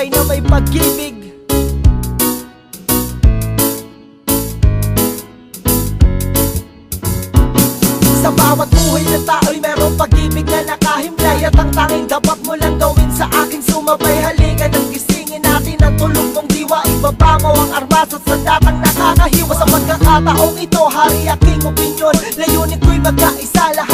pag-ibig. Sa bawat buhay ng tao'y merong pag-ibig na nakahimlay At ang tanging dapat mo lang gawin sa akin sumabay. Halika nang gisingin natin ang tulog mong diwa. Ibaba mo ang armas at sandatang nakakahiwa Sa pagkakataong ito, hari aking opinyon Layunin ko'y magkaisa. Lahat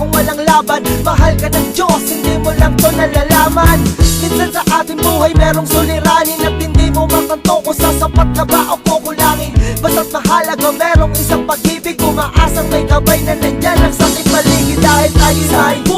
ipinakong walang laban Mahal ka ng Diyos, hindi mo lang to nalalaman. Minsan sa ating buhay merong suliranin At hindi mo makanto kung sasapat ka ba o kukulangin. Basta't mahalaga merong isang pag-ibig Umaasang may gabay na nandyan ang sakit. Paligid Dahil tayo ay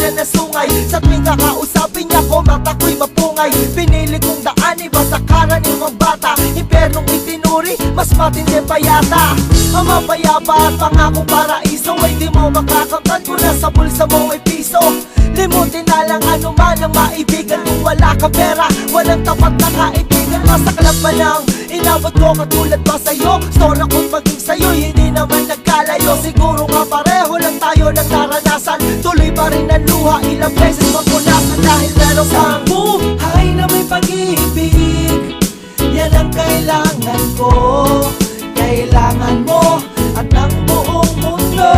na nasungay. Sa tuwing kakausapin niya ko mata ko'y mapungay. Pinili kong daan iba sa karaniwang bata. Impernong itinuri mas matindi pa yata. Ang at pangako paraiso Ay di mo makakamtan kung nasa bulsa mo may piso Limutin na lang ano man ang maibigan Kung wala ka pera, walang tapat na kaibigan Masaklap pa lang, inabot ko. Katulad pa sa'yo? Store ko't maging sa'yo, hindi naman nagkalayo. Siguro pa rin ang luha, ilang beses mapunasan Dahil meron kang buhay na may pag-ibig Yan ang kailangan ko. Kailangan mo at ang buong mundo.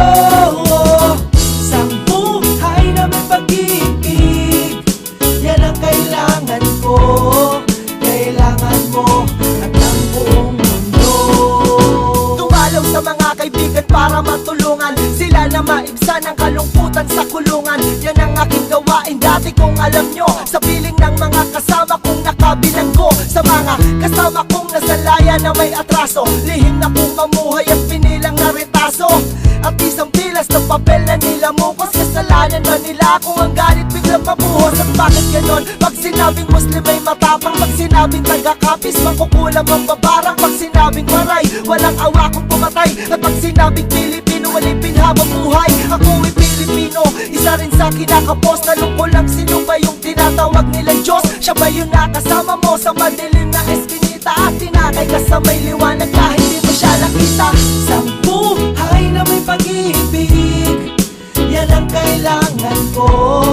Isang buhay na may pag-ibig Yan ang kailangan ko. Kailangan mo at ang buong mundo. Dumalaw sa mga kaibigan para matulungan maibsan ang kalungkutan sa kulungan. Yan ang aking gawain. Dati kong alam nyo Sa piling ng mga kasama kong nakabilang ko. Sa mga kasama kong nasalaya na may atraso Lihim na kong mamuhay at pinilang na retaso. At isang pilas ng papel na nilamukos Kasalanan man nila kung ang galit biglang mabuhos. At bakit ganon? Pag sinabing Muslim ay matapang Pag sinabing taga-kapis makukulam ang babarang. Pag sinabing maray, walang awa kong pumatay. At pag sinabing Pilipino, walipin habang buhay. Ako ay Pilipino, isa rin sa kinakapos Tanong ko lang sino ba yung tinatawag nilang Diyos. Siya ba yung nakasama mo sa madilim na eskinita? At tinakay ka sa may liwanag kahit di mo siya nakita. Isang buhay na may pag-ibig Yan ang kailangan ko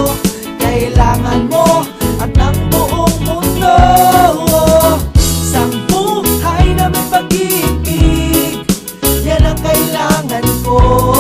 amor.